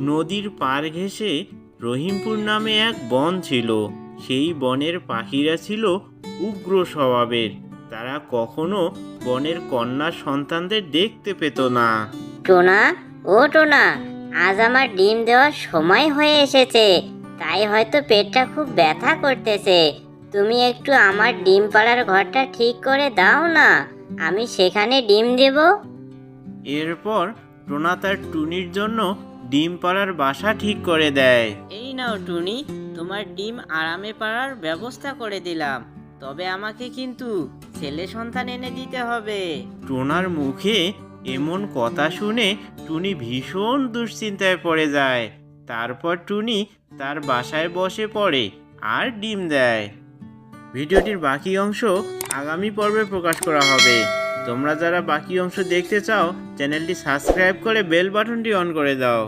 নদীর পার ঘেঁষে রহিমপুর নামে এক বন ছিল। সেই বনের পাখিরা ছিল উগ্র স্বভাবের। তারা কখনো বনের কন্যা সন্তানদের দেখতে পেত না। টোনা ও টোনা আজ আমার ডিম দেওয়ার সময় হয়ে এসেছে। তাই হয়তো পেটটা খুব ব্যথা করতেছে। তুমি একটু আমার ডিম পাড়ার ঘরটা ঠিক করে দাও না। আমি সেখানে ডিম দেব। এরপর টোনা তার টুনির জন্য ডিম পাড়ার বাসা ঠিক করে দেয়। এই নাও টুনি তোমার ডিম আরামে পাড়ার ব্যবস্থা করে দিলাম। তবে আমাকে কিন্তু ছেলে সন্তান এনে দিতে হবে। টোনার মুখে এমন কথা শুনে টুনি ভীষণ দুশ্চিন্তায় পড়ে যায়। তারপর টুনি তার বাসায় বসে পড়ে আর ডিম দেয়। ভিডিওটির বাকি অংশ আগামী পর্বে প্রকাশ করা হবে। তোমরা যারা বাকি অংশ দেখতে চাও চ্যানেলটি সাবস্ক্রাইব করে বেল বাটনটি অন করে দাও।